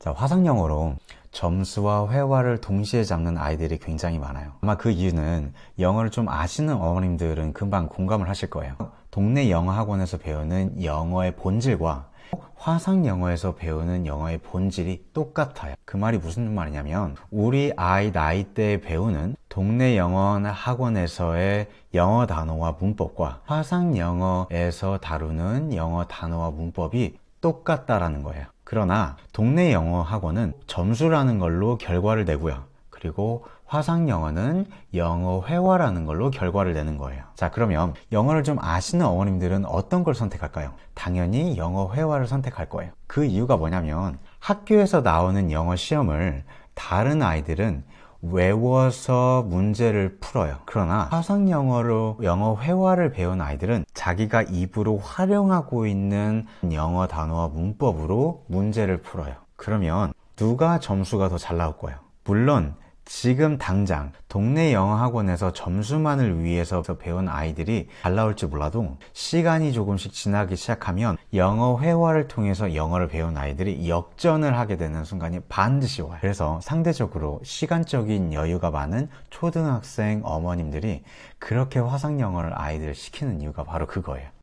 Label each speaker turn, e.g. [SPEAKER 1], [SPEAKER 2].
[SPEAKER 1] 자, 화상영어로 점수와 회화를 동시에 잡는 아이들이 굉장히 많아요. 아마 그 이유는 영어를 좀 아시는 어머님들은 금방 공감을 하실 거예요. 동네 영어 학원에서 배우는 영어의 본질과 화상 영어에서 배우는 영어의 본질이 똑같아요. 그 말이 무슨 말이냐면 우리 아이 나이 때 배우는 동네 영어 학원에서의 영어 단어와 문법과 화상 영어에서 다루는 영어 단어와 문법이 똑같다라는 거예요. 그러나 동네 영어 학원은 점수라는 걸로 결과를 내고요. 그리고 화상 영어는 영어 회화라는 걸로 결과를 내는 거예요. 자, 그러면 영어를 좀 아시는 어머님들은 어떤 걸 선택할까요? 당연히 영어 회화를 선택할 거예요. 그 이유가 뭐냐면 학교에서 나오는 영어 시험을 다른 아이들은 외워서 문제를 풀어요. 그러나 화상 영어로 영어 회화를 배운 아이들은 자기가 입으로 활용하고 있는 영어 단어와 문법으로 문제를 풀어요. 그러면 누가 점수가 더 잘 나올 거예요? 물론 지금 당장 동네 영어 학원에서 점수만을 위해서 배운 아이들이 잘 나올지 몰라도 시간이 조금씩 지나기 시작하면 영어 회화를 통해서 영어를 배운 아이들이 역전을 하게 되는 순간이 반드시 와요. 그래서 상대적으로 시간적인 여유가 많은 초등학생 어머님들이 그렇게 화상 영어를 아이들 시키는 이유가 바로 그거예요.